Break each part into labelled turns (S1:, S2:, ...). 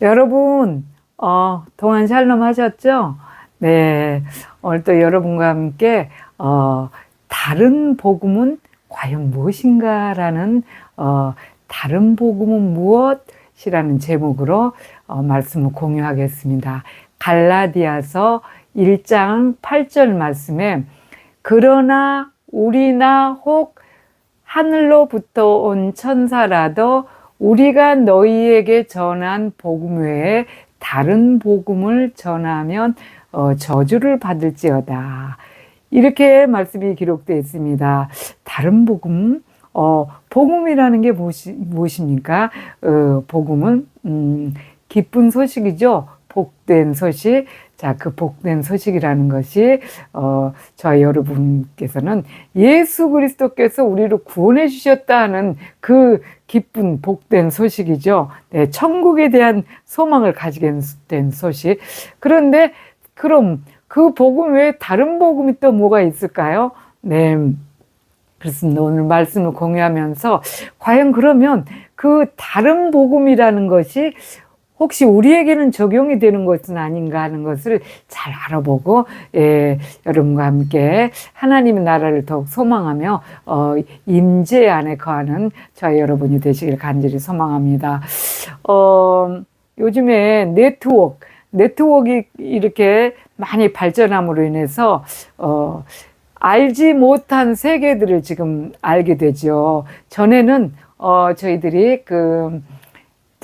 S1: 여러분, 어, 동안 샬롬 하셨죠? 네. 오늘 또 여러분과 함께, 어, 다른 복음은 과연 무엇인가라는, 어, 다른 복음은 무엇이라는 제목으로, 어, 말씀을 공유하겠습니다. 갈라디아서 1장 8절 말씀에, 그러나 우리나 혹 하늘로부터 온 천사라도 우리가 너희에게 전한 복음 외에 다른 복음을 전하면 어, 저주를 받을지어다. 이렇게 말씀이 기록되어 있습니다. 다른 복음, 어, 복음이라는 게 무엇이, 무엇입니까? 어, 복음은, 음, 기쁜 소식이죠. 복된 소식. 자, 그 복된 소식이라는 것이, 어, 저와 여러분께서는 예수 그리스도께서 우리를 구원해 주셨다는 그 기쁜 복된 소식이죠. 네, 천국에 대한 소망을 가지게 된 소식. 그런데, 그럼 그 복음 외에 다른 복음이 또 뭐가 있을까요? 네. 그래서 오늘 말씀을 공유하면서 과연 그러면 그 다른 복음이라는 것이 혹시 우리에게는 적용이 되는 것은 아닌가 하는 것을 잘 알아보고 예, 여러분과 함께 하나님의 나라를 더욱 소망하며 어, 임재 안에 거하는 저희 여러분이 되시길 간절히 소망합니다. 어, 요즘에 네트워크 네트워크가 이렇게 많이 발전함으로 인해서 어, 알지 못한 세계들을 지금 알게 되죠. 전에는 어, 저희들이 그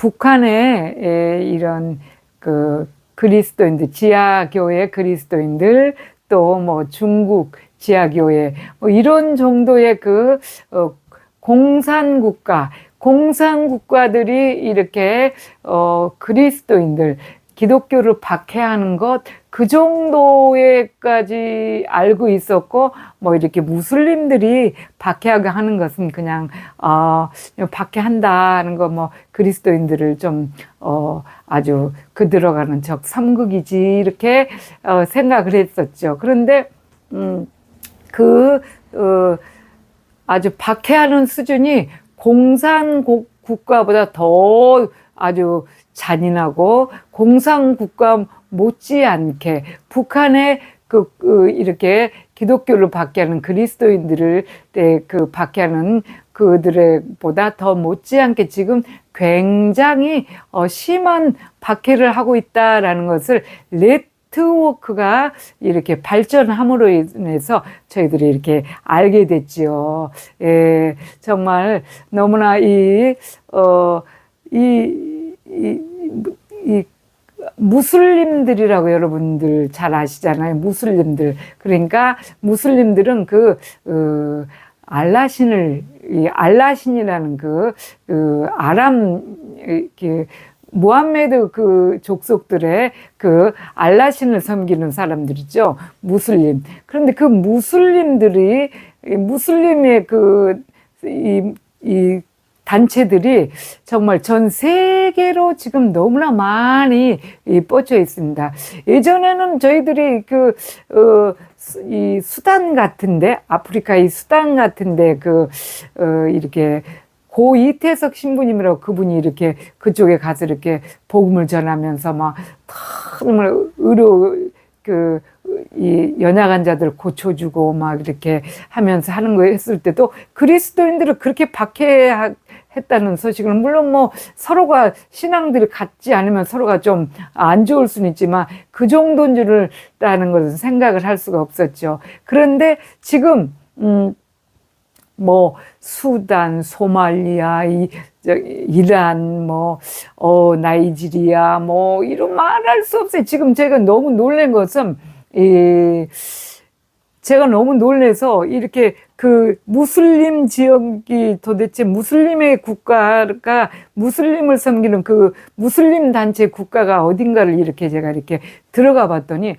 S1: 북한의 에, 이런 그 그리스도인들 지하교회 그리스도인들 또 뭐 중국 지하교회 뭐 이런 정도의 그 어, 공산국가 공산국가들이 이렇게 어 그리스도인들 기독교를 박해하는 것 그 정도에까지 알고 있었고 뭐 이렇게 무슬림들이 박해하게 하는 것은 그냥 어 박해한다는 거 뭐 그리스도인들을 좀 어 아주 그 들어가는 적 삼극이지 이렇게 어 생각을 했었죠. 그런데 음 그 어 아주 박해하는 수준이 공산 국 가보다 더 아주 잔인하고 공산 국가 못지않게 북한의 그, 그 이렇게 기독교를 박해하는 그리스도인들을 네, 그 박해하는 그들의 보다 더 못지않게 지금 굉장히 어, 심한 박해를 하고 있다라는 것을 네트워크가 이렇게 발전함으로 인해서 저희들이 이렇게 알게 됐지요. 예, 정말 너무나 이, 어, 이, 이, 이 무슬림들이라고 여러분들 잘 아시잖아요. 무슬림들. 그러니까 무슬림들은 그, 그 알라신을, 이 알라신이라는 그, 그 아람, 이렇게, 무함메드 그 족속들의 그 알라신을 섬기는 사람들이죠. 무슬림. 그런데 그 무슬림들이, 무슬림의 그, 이, 이 단체들이 정말 전 세계로 지금 너무나 많이 뻗쳐 있습니다. 예전에는 저희들이 그, 어, 이 수단 같은데, 아프리카의 수단 같은데, 그, 어, 이렇게 고 이태석 신부님이라고 그분이 이렇게 그쪽에 가서 이렇게 복음을 전하면서 막 정말 의료 그, 이 연약 환자들 고쳐주고 막 이렇게 하면서 하는 거 했을 때도 그리스도인들을 그렇게 박해 했다는 소식을 물론 뭐 서로가 신앙들이 같지 않으면 서로가 좀 안 좋을 수는 있지만 그 정도인 줄라는 것은 생각을 할 수가 없었죠. 그런데 지금 음 뭐 수단, 소말리아, 이, 저, 이란, 뭐, 어, 나이지리아, 뭐, 이런 말할 수 없어요. 지금 제가 너무 놀란 것은, 이, 제가 너무 놀래서 이렇게 그 무슬림 지역이 도대체 무슬림의 국가가 무슬림을 섬기는 그 무슬림 단체 국가가 어딘가를 이렇게 제가 이렇게 들어가 봤더니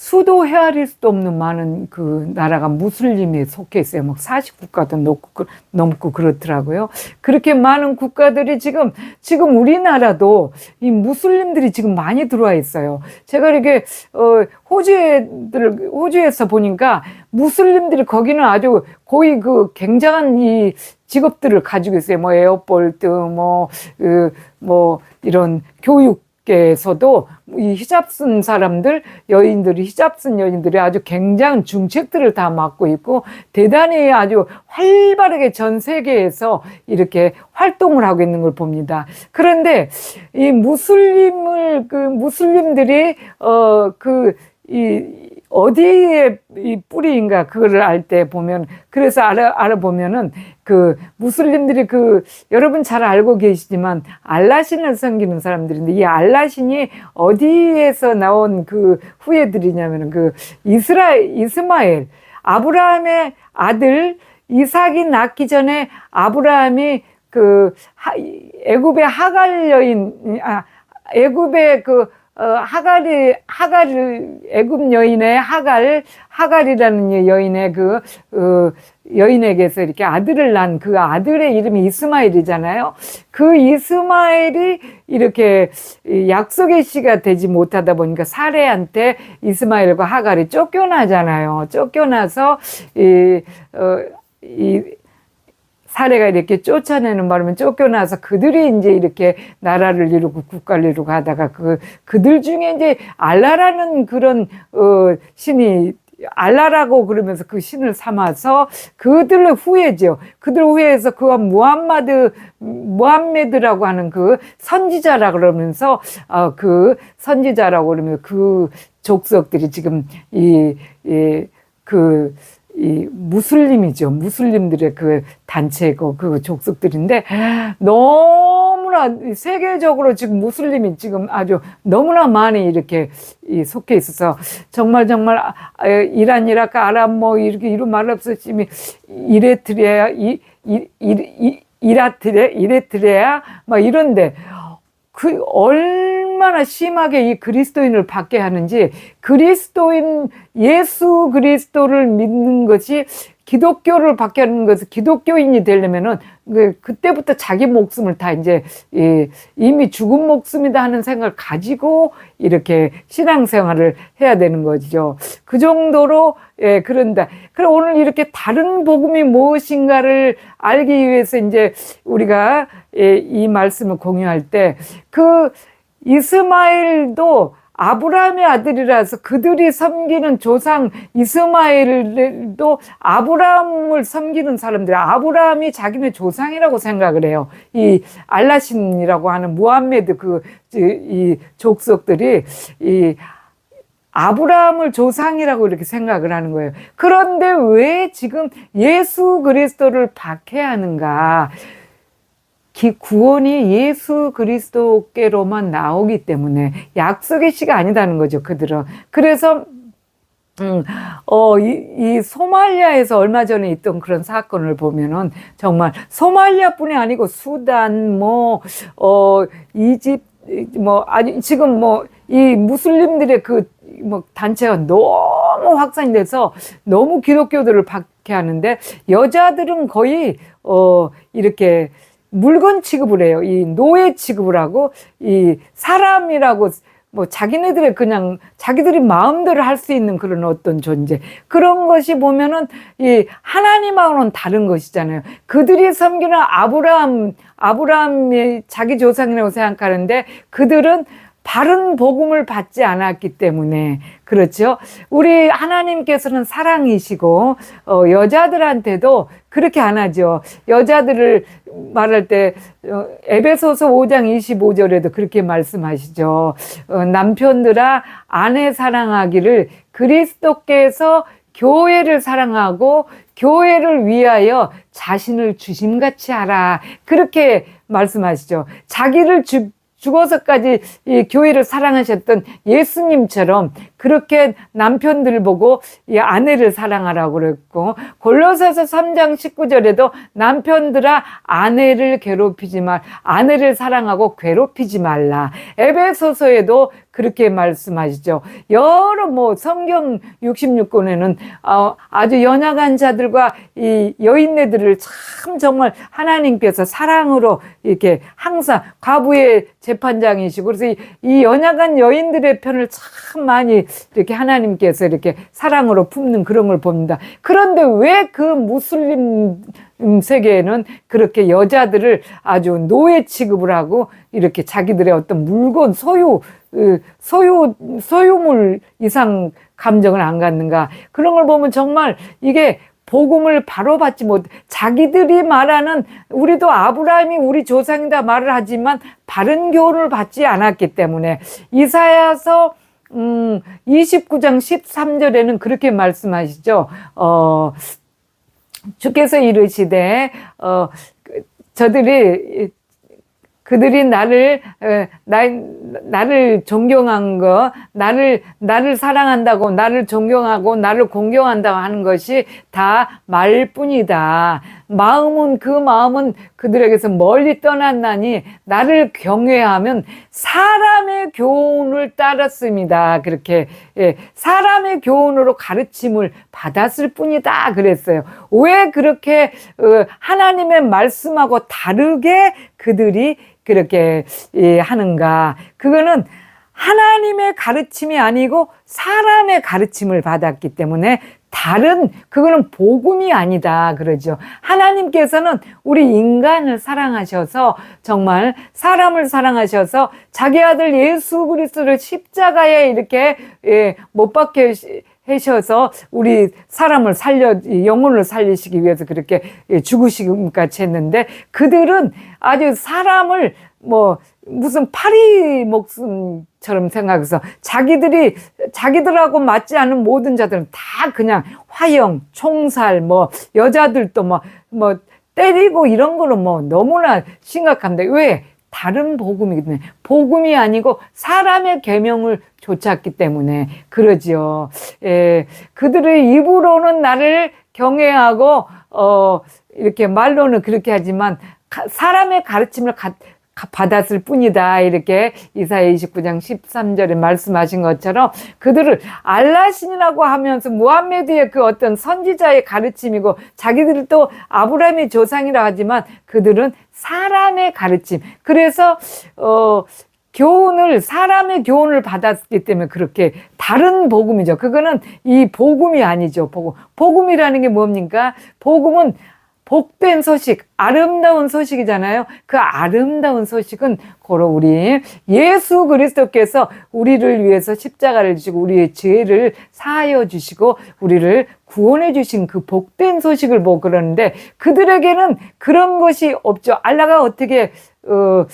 S1: 수도 헤아릴 수도 없는 많은 그 나라가 무슬림에 속해 있어요. 막 40국가도 넘고, 넘고 그렇더라고요. 그렇게 많은 국가들이 지금, 지금 우리나라도 이 무슬림들이 지금 많이 들어와 있어요. 제가 이렇게, 어, 호주에들, 호주에서 보니까 무슬림들이 거기는 아주 거의 그 굉장한 이 직업들을 가지고 있어요. 뭐 에어볼트, 뭐, 그, 뭐, 이런 교육계 에서도 이 히잡 쓴 사람들, 여인들이, 히잡 쓴 여인들이 아주 굉장한 중책들을 다 맡고 있고, 대단히 아주 활발하게 전 세계에서 이렇게 활동을 하고 있는 걸 봅니다. 그런데 이 무슬림을, 그, 무슬림들이, 어, 그, 이, 어디에 이 뿌리인가 그거를 알 때 보면 그래서 알아 알아보면은 그 무슬림들이 그 여러분 잘 알고 계시지만 알라신을 섬기는 사람들인데 이 알라신이 어디에서 나온 그 후예들이냐면은 그 이스라 이스마엘 아브라함의 아들 이삭이 낳기 전에 아브라함이 그 하- 애굽의 하갈 여인 아 애굽의 그 어, 하갈이 하갈을 애굽 여인의 하갈 하갈이라는 여인의 그 어, 여인에게서 이렇게 아들을 낳은 그 아들의 이름이 이스마엘이잖아요. 그 이스마엘이 이렇게 이 약속의 씨가 되지 못하다 보니까 사례한테 이스마엘과 하갈이 쫓겨나잖아요. 쫓겨나서 이, 어, 이 사례가 이렇게 쫓아내는 바람에 쫓겨나서 그들이 이제 이렇게 나라를 이루고 국가를 이루고 하다가 그 그들 중에 이제 알라라는 그런 어 신이 알라라고 그러면서 그 신을 삼아서 그들의 후예죠. 그들 후예에서 그가 무함마드 무함메드라고 하는 그 선지자라 그러면서 어 그 선지자라고 그러면 그 족속들이 지금 이이그 이 무슬림이죠. 무슬림들의 그 단체고 그 족속들인데 너무나 세계적으로 지금 무슬림이 지금 아주 너무나 많이 이렇게 이 속해 있어서 정말 정말 아, 아, 이란, 이라크, 아랍 뭐 이렇게 이런 말 없었지만 이레트리아, 이, 이, 이, 이, 이라트레, 이레트레아 막 이런데 그 얼 마나 심하게 이 그리스도인을 받게 하는지 그리스도인 예수 그리스도를 믿는 것이 기독교를 받게 하는 것은 기독교인이 되려면은 그 그때부터 자기 목숨을 다 이제 이, 이미 죽은 목숨이다 하는 생각을 가지고 이렇게 신앙생활을 해야 되는 거죠. 그 정도로 예 그런다. 그럼 오늘 이렇게 다른 복음이 무엇인가를 알기 위해서 이제 우리가 예, 이 말씀을 공유할 때 그 이스마엘도 아브라함의 아들이라서 그들이 섬기는 조상 이스마엘도 아브라함을 섬기는 사람들, 아브라함이 자기네 조상이라고 생각을 해요. 이 알라신이라고 하는 무함메드 그, 이 족속들이 이 아브라함을 조상이라고 이렇게 생각을 하는 거예요. 그런데 왜 지금 예수 그리스도를 박해하는가? 기, 구원이 예수 그리스도께로만 나오기 때문에 약속의 시가 아니다는 거죠, 그들은. 그래서, 음, 어, 이, 이 소말리아에서 얼마 전에 있던 그런 사건을 보면은 정말 소말리아 뿐이 아니고 수단, 뭐, 어, 이집, 뭐, 아니, 지금 뭐, 이 무슬림들의 그, 뭐, 단체가 너무 확산이 돼서 너무 기독교들을 박해하는데 여자들은 거의, 어, 이렇게, 물건 취급을 해요. 이 노예 취급을 하고 이 사람이라고 뭐 자기네들의 그냥 자기들이 마음대로 할 수 있는 그런 어떤 존재 그런 것이 보면은 이 하나님하고는 다른 것이잖아요. 그들이 섬기는 아브라함 아브라함이 자기 조상이라고 생각하는데 그들은 바른 복음을 받지 않았기 때문에 그렇죠. 우리 하나님께서는 사랑이시고 어, 여자들한테도 그렇게 안 하죠. 여자들을 말할 때 어, 에베소서 5장 25절에도 그렇게 말씀하시죠. 어, 남편들아 아내 사랑하기를 그리스도께서 교회를 사랑하고 교회를 위하여 자신을 주심같이 하라. 그렇게 말씀하시죠. 자기를 주, 죽어서까지 이 교회를 사랑하셨던 예수님처럼 그렇게 남편들 보고 이 아내를 사랑하라고 그랬고 골로새서 3장 19절에도 남편들아 아내를 괴롭히지 말 아내를 사랑하고 괴롭히지 말라. 에베소서에도 그렇게 말씀하시죠. 여러 뭐 성경 66권에는 어, 아주 연약한 자들과 이 여인네들을 참 정말 하나님께서 사랑으로 이렇게 항상 과부의 재판장이시고 그래서 이, 이 연약한 여인들의 편을 참 많이 이렇게 하나님께서 이렇게 사랑으로 품는 그런 걸 봅니다. 그런데 왜 그 무슬림 세계에는 그렇게 여자들을 아주 노예 취급을 하고 이렇게 자기들의 어떤 물건 소유 으, 소유 소유물 이상 감정을 안 갖는가 그런 걸 보면 정말 이게 복음을 바로 받지 못 자기들이 말하는 우리도 아브라함이 우리 조상이다 말을 하지만 바른 교훈을 받지 않았기 때문에 이사야서 음 29장 13절에는 그렇게 말씀하시죠. 어 주께서 이르시되 어 그, 저들이 그들이 나를 에, 나, 나를 존경한 거, 나를 나를 사랑한다고, 나를 존경하고, 나를 공경한다고 하는 것이 다 말뿐이다. 마음은 그 마음은 그들에게서 멀리 떠났나니 나를 경외하면 사람의 교훈을 따랐습니다. 그렇게 예, 사람의 교훈으로 가르침을 받았을 뿐이다. 그랬어요. 왜 그렇게 어, 하나님의 말씀하고 다르게 그들이 그렇게 예, 하는가? 그거는 하나님의 가르침이 아니고 사람의 가르침을 받았기 때문에 다른 그거는 복음이 아니다 그러죠. 하나님께서는 우리 인간을 사랑하셔서 정말 사람을 사랑하셔서 자기 아들 예수 그리스도를 십자가에 이렇게 예, 못 박혀 하셔서 우리 사람을 살려 영혼을 살리시기 위해서 그렇게 예, 죽으시기까지 했는데 그들은 아주 사람을 뭐 무슨 파리 목숨처럼 생각해서 자기들이 자기들하고 맞지 않는 모든 자들은 다 그냥 화형, 총살, 뭐 여자들도 뭐뭐 때리고 이런 거로 뭐 너무나 심각합니다. 왜? 다른 복음이기 때문에 복음이 아니고 사람의 계명을 좇았기 때문에 그러지요. 예, 그들의 입으로는 나를 경외하고 어 이렇게 말로는 그렇게 하지만 사람의 가르침을 가, 받았을 뿐이다. 이렇게 이사야 29장 13절에 말씀하신 것처럼 그들을 알라신이라고 하면서 무함메드의 그 어떤 선지자의 가르침이고 자기들이 또 아브라함의 조상이라 하지만 그들은 사람의 가르침. 그래서 어 교훈을 사람의 교훈을 받았기 때문에 그렇게 다른 복음이죠. 그거는 이 복음이 아니죠. 복음. 복음이라는 게 뭡니까? 복음은 복된 소식, 아름다운 소식이잖아요. 그 아름다운 소식은 고로 우리 예수 그리스도께서 우리를 위해서 십자가를 주시고 우리의 죄를 사하여 주시고 우리를 구원해 주신 그 복된 소식을 보고 그러는데 그들에게는 그런 것이 없죠. 알라가 어떻게 어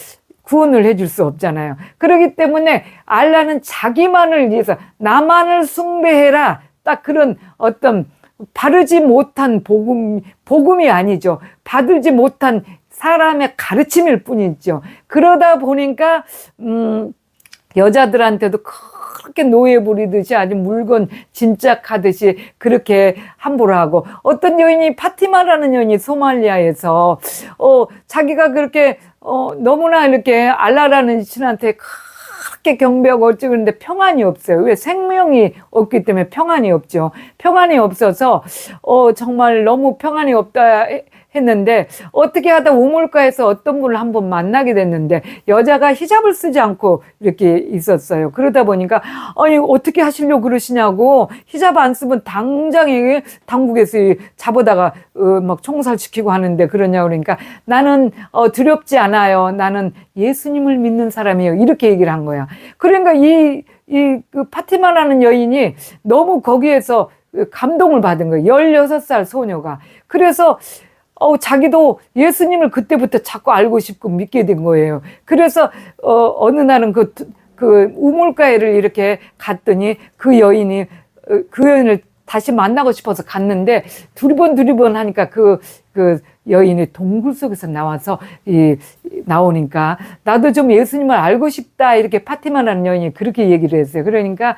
S1: 구원을 해줄 수 없잖아요. 그렇기 때문에 알라는 자기만을 위해서 나만을 숭배해라. 딱 그런 어떤 바르지 못한 복음, 복음이 아니죠. 받지 못한 사람의 가르침일 뿐이죠. 그러다 보니까, 음, 여자들한테도 그렇게 노예 부리듯이 아주 물건 짐작하듯이 그렇게 함부로 하고 어떤 여인이 파티마라는 여인이 소말리아에서 어 자기가 그렇게 어 너무나 이렇게 알라라는 신한테 그렇게 경배하고 어찌 그런데 평안이 없어요. 왜 생명이 없기 때문에 평안이 없죠. 평안이 없어서 어 정말 너무 평안이 없다 했는데 어떻게 하다 우물가에서 어떤 분을 한 번 만나게 됐는데 여자가 히잡을 쓰지 않고 이렇게 있었어요. 그러다 보니까 아니 어떻게 하시려고 그러시냐고 히잡 안 쓰면 당장에 당국에서 잡아다가 어, 막 총살시키고 하는데 그러냐 그러니까 나는 어, 두렵지 않아요. 나는 예수님을 믿는 사람이에요. 이렇게 얘기를 한 거야. 그러니까 이 이그 파티마라는 여인이 너무 거기에서 감동을 받은 거예요. 16살 소녀가. 그래서 어, 자기도 예수님을 그때부터 자꾸 알고 싶고 믿게 된 거예요. 그래서, 어, 어느 날은 그, 그 우물가에를 이렇게 갔더니 그 여인이, 어, 그 여인을 다시 만나고 싶어서 갔는데 두리번 두리번 하니까 그, 그 여인이 동굴 속에서 나와서 이, 나오니까 나도 좀 예수님을 알고 싶다 이렇게 파티만 하는 여인이 그렇게 얘기를 했어요. 그러니까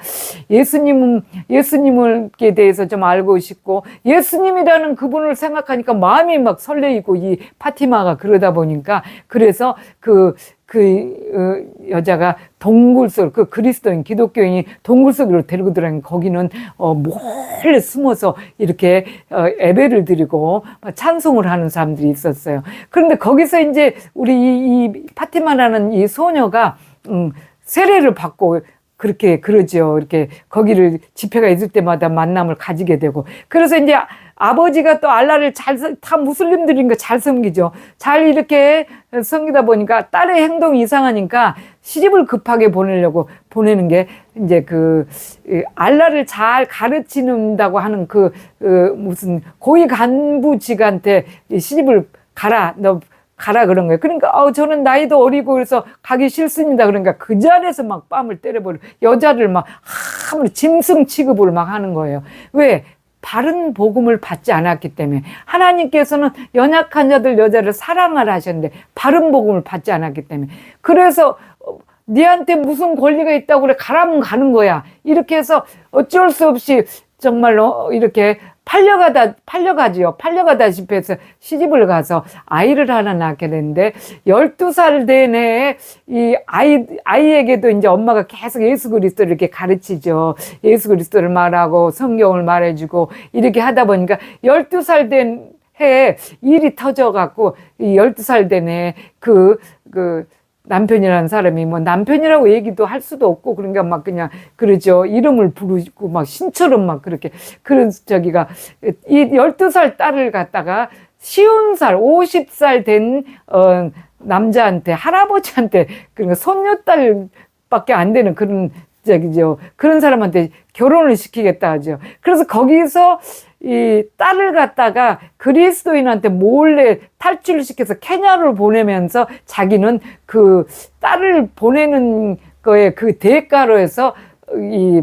S1: 예수님 예수님을에 대해서 좀 알고 싶고 예수님이라는 그분을 생각하니까 마음이 막 설레이고 이 파티마가 그러다 보니까 그래서 그 그 어, 여자가 동굴 속, 그 그리스도인 기독교인이 동굴 속으로 데리고 들어가는 거기는 어, 몰래 숨어서 이렇게 어, 예배를 드리고 찬송을 하는 사람들이 있었어요. 그런데 거기서 이제 우리 이, 이 파티마라는 이 소녀가 음, 세례를 받고 그렇게 그러죠. 이렇게 거기를 집회가 있을 때마다 만남을 가지게 되고 그래서 이제 아버지가 또 알라를 잘 다 무슬림들이니까 잘 섬기죠. 잘 이렇게 섬기다 보니까 딸의 행동이 이상하니까 시집을 급하게 보내려고 보내는 게 이제 그 이, 알라를 잘 가르치는다고 하는 그, 그 무슨 고위 간부직한테 이 시집을 가라 너 가라 그런 거예요. 그러니까 어 저는 나이도 어리고 그래서 가기 싫습니다. 그러니까 그 자리에서 막 뺨을 때려버려 여자를 막 아무리 짐승 취급을 막 하는 거예요. 왜? 바른 복음을 받지 않았기 때문에 하나님께서는 연약한 자들 여자를 사랑을 하셨는데 바른 복음을 받지 않았기 때문에 그래서 어, 니한테 무슨 권리가 있다고 그래 가라면 가는 거야. 이렇게 해서 어쩔 수 없이 정말로 이렇게 팔려가다 팔려가지요. 팔려가다시피 해서 시집을 가서 아이를 하나 낳게 됐는데 12살 된 해에 이 아이 아이에게도 이제 엄마가 계속 예수 그리스도를 이렇게 가르치죠. 예수 그리스도를 말하고 성경을 말해주고 이렇게 하다 보니까 12살 된 해에 일이 터져갖고 이 12살 된 해에 그, 그, 남편이라는 사람이 뭐 남편이라고 얘기도 할 수도 없고 그러니까 막 그냥 그러죠. 이름을 부르고 막 신처럼 막 그렇게 그런 저기가 이 12살 딸을 갖다가 쉬운 살, 50살 된, 어, 남자한테, 할아버지한테, 그러니까 손녀딸밖에 안 되는 그런, 저기죠. 그런 사람한테 결혼을 시키겠다 하죠. 그래서 거기서 이 딸을 갖다가 그리스도인한테 몰래 탈출을 시켜서 케냐를 보내면서 자기는 그 딸을 보내는 거에 그 대가로 해서 이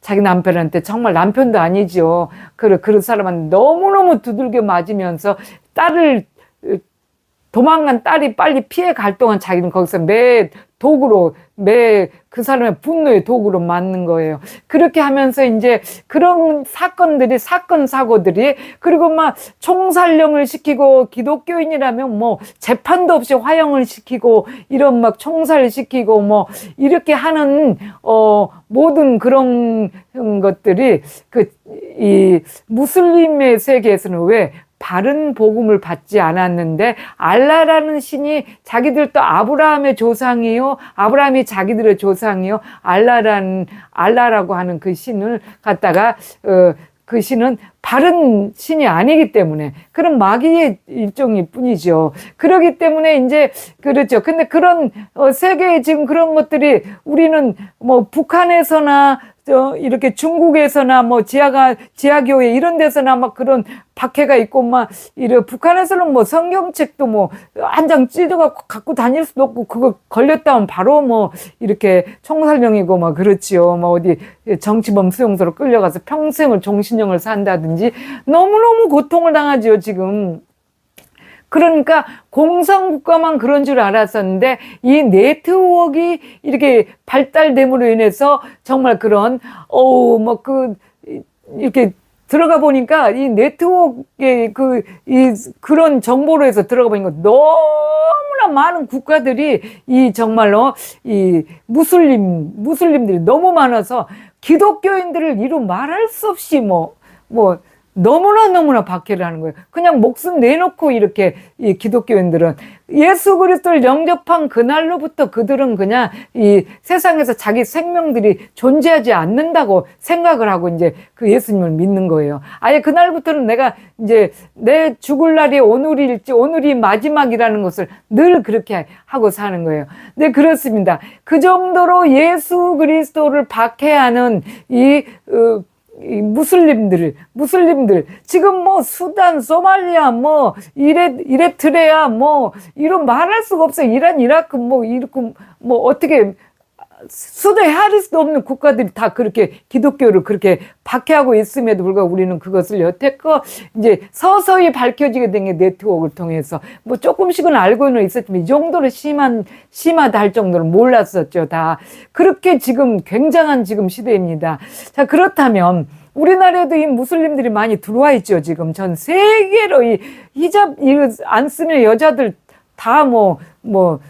S1: 자기 남편한테 정말 남편도 아니죠. 그 그런 사람한테 너무너무 두들겨 맞으면서 딸을 도망간 딸이 빨리 피해 갈 동안 자기는 거기서 매 도구로 매 그 사람의 분노의 도구로 맞는 거예요. 그렇게 하면서 이제 그런 사건들이 사건 사고들이 그리고 막 총살령을 시키고 기독교인이라면 뭐 재판도 없이 화형을 시키고 이런 막 총살 시키고 뭐 이렇게 하는 어 모든 그런 것들이 그 이 무슬림의 세계에서는 왜 바른 복음을 받지 않았는데 알라라는 신이 자기들도 아브라함의 조상이요 아브라함이 자기들의 조상이요 알라라는 알라라고 하는 그 신을 갖다가 어, 그 신은 바른 신이 아니기 때문에 그런 마귀의 일종일 뿐이죠. 그러기 때문에 이제 그렇죠. 근데 그런 어, 세계에 지금 그런 것들이 우리는 뭐 북한에서나 저 이렇게 중국에서나 뭐 지하가 지하교회 이런 데서나 막 그런 박해가 있고 막 이래 북한에서는 뭐 성경책도 뭐 한 장 찢어갖고 갖고 다닐 수도 없고 그거 걸렸다면 바로 뭐 이렇게 총살령이고 막 그렇지요. 뭐 어디 정치범 수용소로 끌려가서 평생을 종신형을 산다든지 너무너무 고통을 당하지요 지금. 그러니까 공산국가만 그런 줄 알았었는데 이 네트워크가 이렇게 발달됨으로 인해서 정말 그런 어우 뭐 그 이렇게 들어가 보니까 이 네트워크의 그 이 그런 정보로 해서 들어가 보니까 너무나 많은 국가들이 이 정말로 이 무슬림 무슬림들이 너무 많아서 기독교인들을 이루 말할 수 없이 뭐 뭐뭐 너무나 너무나 박해를 하는 거예요. 그냥 목숨 내놓고 이렇게 이 기독교인들은 예수 그리스도를 영접한 그날로부터 그들은 그냥 이 세상에서 자기 생명들이 존재하지 않는다고 생각을 하고 이제 그 예수님을 믿는 거예요. 아예 그날부터는 내가 이제 내 죽을 날이 오늘일지 오늘이 마지막이라는 것을 늘 그렇게 하고 사는 거예요. 네, 그렇습니다. 그 정도로 예수 그리스도를 박해하는 이, 어, 이 무슬림들, 무슬림들, 지금 뭐 수단, 소말리아, 뭐 이레, 이레트레아, 뭐 이런 말할 수가 없어요. 이란, 이라크, 뭐 이렇게 뭐 어떻게 헤아릴 수도 없는 국가들이 다 그렇게 기독교를 그렇게 박해하고 있음에도 불구하고 우리는 그것을 여태껏 이제 서서히 밝혀지게 된 게 네트워크를 통해서 뭐 조금씩은 알고는 있었지만 이 정도로 심한, 심하다 할 정도로 몰랐었죠. 다. 그렇게 지금 굉장한 지금 시대입니다. 자, 그렇다면 우리나라에도 이 무슬림들이 많이 들어와 있죠. 지금 전 세계로 이 히잡 안 쓰는 여자들 다 뭐, 뭐,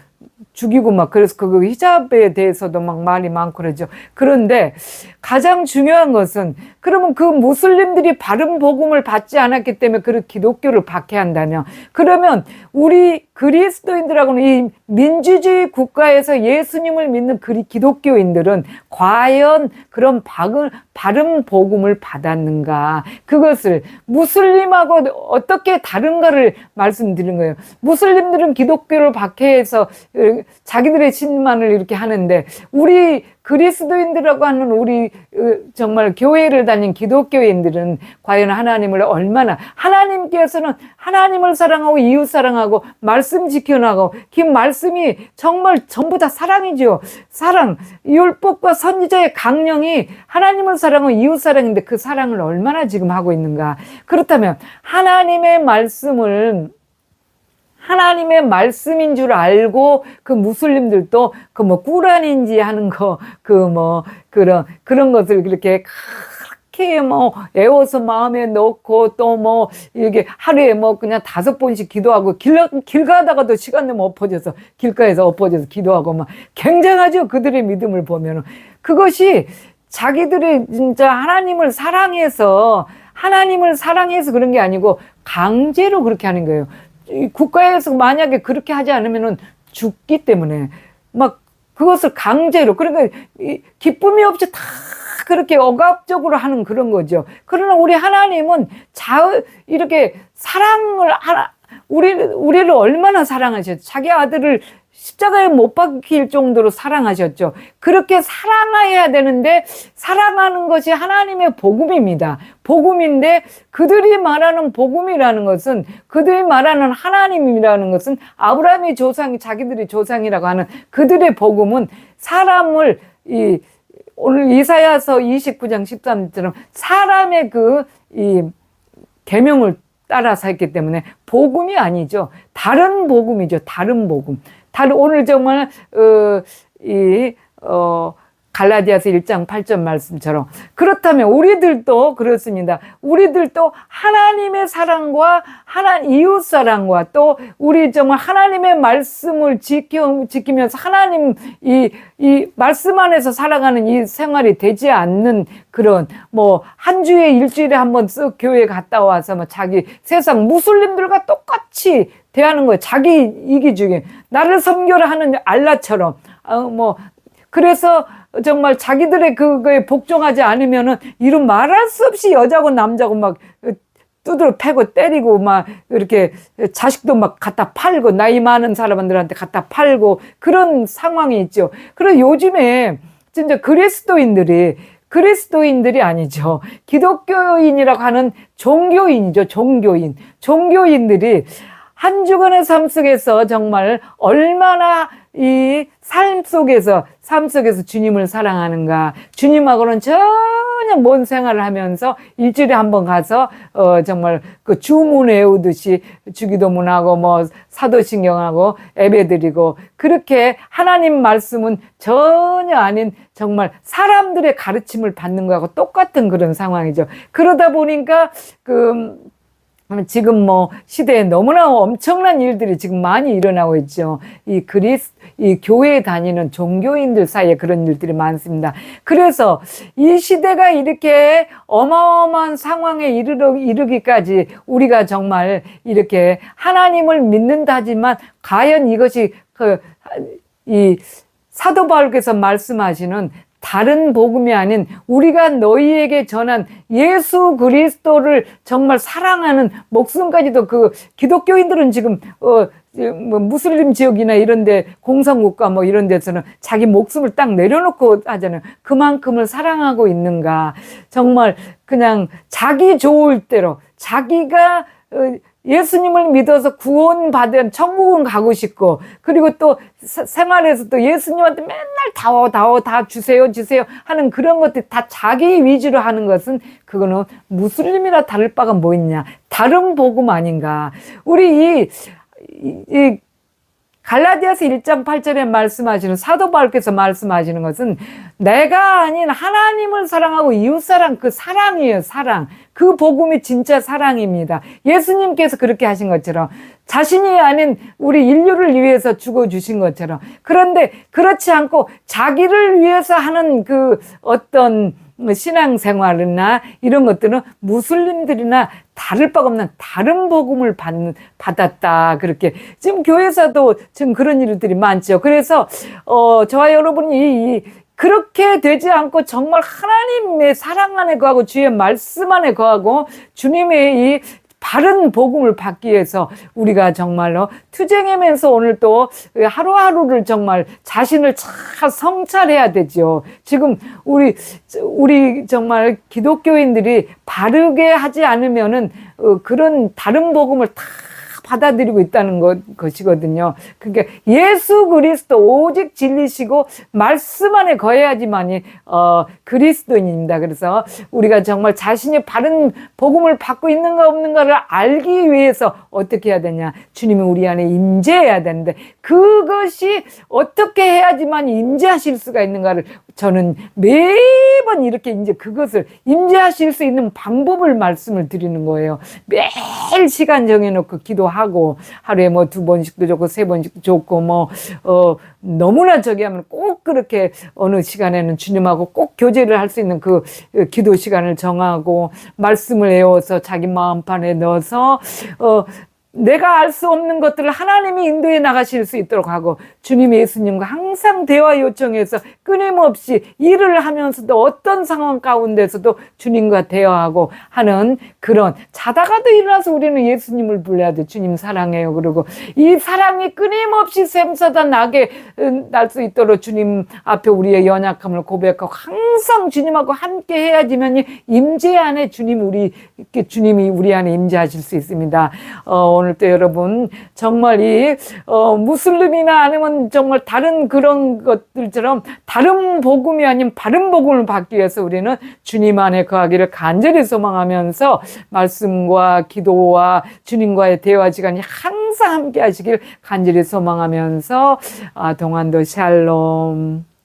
S1: 죽이고 막 그래서 그 히잡에 대해서도 막 말이 많고 그러죠. 그런데 가장 중요한 것은 그러면 그 무슬림들이 바른 복음을 받지 않았기 때문에 그 기독교를 박해한다면 그러면 우리 그리스도인들하고는 이 민주주의 국가에서 예수님을 믿는 그리 기독교인들은 과연 그런 바른, 바른 복음을 받았는가 그것을 무슬림하고 어떻게 다른가를 말씀드린 거예요. 무슬림들은 기독교를 박해해서 어, 자기들의 신만을 이렇게 하는데 우리 그리스도인들이라고 하는 우리 어, 정말 교회를 다닌 기독교인들은 과연 하나님을 얼마나 하나님께서는 하나님을 사랑하고 이웃 사랑하고 말씀 지켜나가고 그 말씀이 정말 전부 다 사랑이죠. 사랑 율법과 선지자의 강령이 하나님을 사랑하고 이웃 사랑인데 그 사랑을 얼마나 지금 하고 있는가? 그렇다면 하나님의 말씀을 하나님의 말씀인 줄 알고 그 무슬림들도 그 뭐 꾸란인지 하는 거 그 뭐 그런 그런 것을 그렇게 그렇게 뭐 애워서 마음에 넣고 또 뭐 이게 하루에 뭐 그냥 다섯 번씩 기도하고 길, 길 가다가도 시간 되면 엎어져서 길가에서 엎어져서 기도하고 막 굉장하죠 그들의 믿음을 보면은 그것이 자기들이 진짜 하나님을 사랑해서 하나님을 사랑해서 그런 게 아니고 강제로 그렇게 하는 거예요. 이 국가에서 만약에 그렇게 하지 않으면은 죽기 때문에 막 그것을 강제로 그러니까 이 기쁨이 없이 다 그렇게 억압적으로 하는 그런 거죠. 그러나 우리 하나님은 자 이렇게 사랑을 하나 우리 우리를 얼마나 사랑하셨죠. 자기 아들을 십자가에 못 박힐 정도로 사랑하셨죠. 그렇게 사랑해야 되는데 사랑하는 것이 하나님의 복음입니다. 복음인데 그들이 말하는 복음이라는 것은 그들이 말하는 하나님이라는 것은 아브라함의 조상이 자기들의 조상이라고 하는 그들의 복음은 사람을 이 오늘 이사야서 29장 13절처럼 사람의 그이 계명을 따라서 했기 때문에 복음이 아니죠. 다른 복음이죠. 다른 복음. 다른 오늘 정말 어 이 어 갈라디아서 1장 8절 말씀처럼 그렇다면 우리들도 그렇습니다. 우리들도 하나님의 사랑과 하나 이웃 사랑과 또 우리 정말 하나님의 말씀을 지켜 지키면서 하나님 이 이 말씀 안에서 살아가는 이 생활이 되지 않는 그런 뭐 한 주에 일주일에 한 번 쓱 교회 갔다 와서 뭐 자기 세상 무슬림들과 똑같이 대하는 거예요. 자기 이기주의 나를 섬겨라 하는 알라처럼 어 뭐 그래서 정말 자기들의 그거에 복종하지 않으면은 이런 말할 수 없이 여자고 남자고 막 두드러 패고 때리고 막 이렇게 자식도 막 갖다 팔고 나이 많은 사람들한테 갖다 팔고 그런 상황이 있죠. 그리고 요즘에 진짜 그리스도인들이 그리스도인들이 아니죠. 기독교인이라고 하는 종교인이죠. 종교인. 종교인들이 한 주간의 삶 속에서 정말 얼마나 이 삶 속에서 삶 속에서 주님을 사랑하는가 주님하고는 전혀 먼 생활을 하면서 일주일에 한 번 가서 어 정말 그 주문 외우듯이 주기도문하고 뭐 사도신경하고 예배드리고 그렇게 하나님 말씀은 전혀 아닌 정말 사람들의 가르침을 받는 거하고 똑같은 그런 상황이죠. 그러다 보니까 그 지금 뭐 시대에 너무나 엄청난 일들이 지금 많이 일어나고 있죠. 이 그리스, 이 교회에 다니는 종교인들 사이에 그런 일들이 많습니다. 그래서 이 시대가 이렇게 어마어마한 상황에 이르러, 이르기까지 우리가 정말 이렇게 하나님을 믿는다지만 과연 이것이 그, 이 사도 바울께서 말씀하시는 다른 복음이 아닌 우리가 너희에게 전한 예수 그리스도를 정말 사랑하는 목숨까지도 그 기독교인들은 지금 어, 뭐 무슬림 지역이나 이런데 공산국가 뭐 이런 데서는 자기 목숨을 딱 내려놓고 하잖아요. 그만큼을 사랑하고 있는가. 정말 그냥 자기 좋을 대로 자기가 어, 예수님을 믿어서 구원받은 천국은 가고 싶고 그리고 또 생활에서 또 예수님한테 맨날 다오 다오 다 주세요 주세요 하는 그런 것들 다 자기 위주로 하는 것은 그거는 무슬림이라 다를 바가 뭐 있냐? 다른 복음 아닌가? 우리 이, 이, 이 갈라디아서 1장 8절에 말씀하시는 사도 바울께서 말씀하시는 것은 내가 아닌 하나님을 사랑하고 이웃 사랑 그 사랑이에요 사랑 그 복음이 진짜 사랑입니다. 예수님께서 그렇게 하신 것처럼 자신이 아닌 우리 인류를 위해서 죽어 주신 것처럼 그런데 그렇지 않고 자기를 위해서 하는 그 어떤 신앙생활이나 이런 것들은 무슬림들이나 다를 바가 없는 다른 복음을 받는, 받았다. 그렇게. 지금 교회에서도 지금 그런 일들이 많죠. 그래서, 어, 저와 여러분이 이, 그렇게 되지 않고 정말 하나님의 사랑 안에 거하고 주의 말씀 안에 거하고 주님의 이 바른 복음을 받기 위해서 우리가 정말로 투쟁하면서 오늘 또 하루하루를 정말 자신을 잘 성찰해야 되죠. 지금 우리 우리 정말 기독교인들이 바르게 하지 않으면은 어, 그런 다른 복음을 다 받아들이고 있다는 것, 것이거든요. 그러니까 예수 그리스도 오직 진리시고 말씀 안에 거해야지만이 어, 그리스도인입니다. 그래서 우리가 정말 자신이 바른 복음을 받고 있는가 없는가를 알기 위해서 어떻게 해야 되냐? 주님이 우리 안에 임재해야 되는데 그것이 어떻게 해야지만 임재하실 수가 있는가를 저는 매번 이렇게 이제 그것을 임재하실 수 있는 방법을 말씀을 드리는 거예요. 매일 시간 정해놓고 기도하고 하루에 뭐 두 번씩도 좋고 세 번씩도 좋고 뭐 어, 너무나 저기 하면 꼭 그렇게 어느 시간에는 주님하고 꼭 교제를 할 수 있는 그 기도 시간을 정하고 말씀을 외워서 자기 마음판에 넣어서 어, 내가 알 수 없는 것들을 하나님이 인도해 나가실 수 있도록 하고 주님 예수님과 항상 대화 요청해서 끊임없이 일을 하면서도 어떤 상황 가운데서도 주님과 대화하고 하는 그런 자다가도 일어나서 우리는 예수님을 불러야 돼. 주님 사랑해요. 그리고 이 사랑이 끊임없이 샘솟아 나게 날 수 있도록 주님 앞에 우리의 연약함을 고백하고 항상 주님하고 함께 해야지만 임재 안에 주님 우리 주님이 우리 안에 임재하실 수 있습니다. 어, 오늘 또 여러분 정말 이 어, 무슬림이나 아니면 정말 다른 그런 것들처럼 다른 복음이 아닌 바른 복음을 받기 위해서 우리는 주님 안에 거하기를 간절히 소망하면서 말씀과 기도와 주님과의 대화 시간이 항상 함께 하시길 간절히 소망하면서 아, 동안도 샬롬.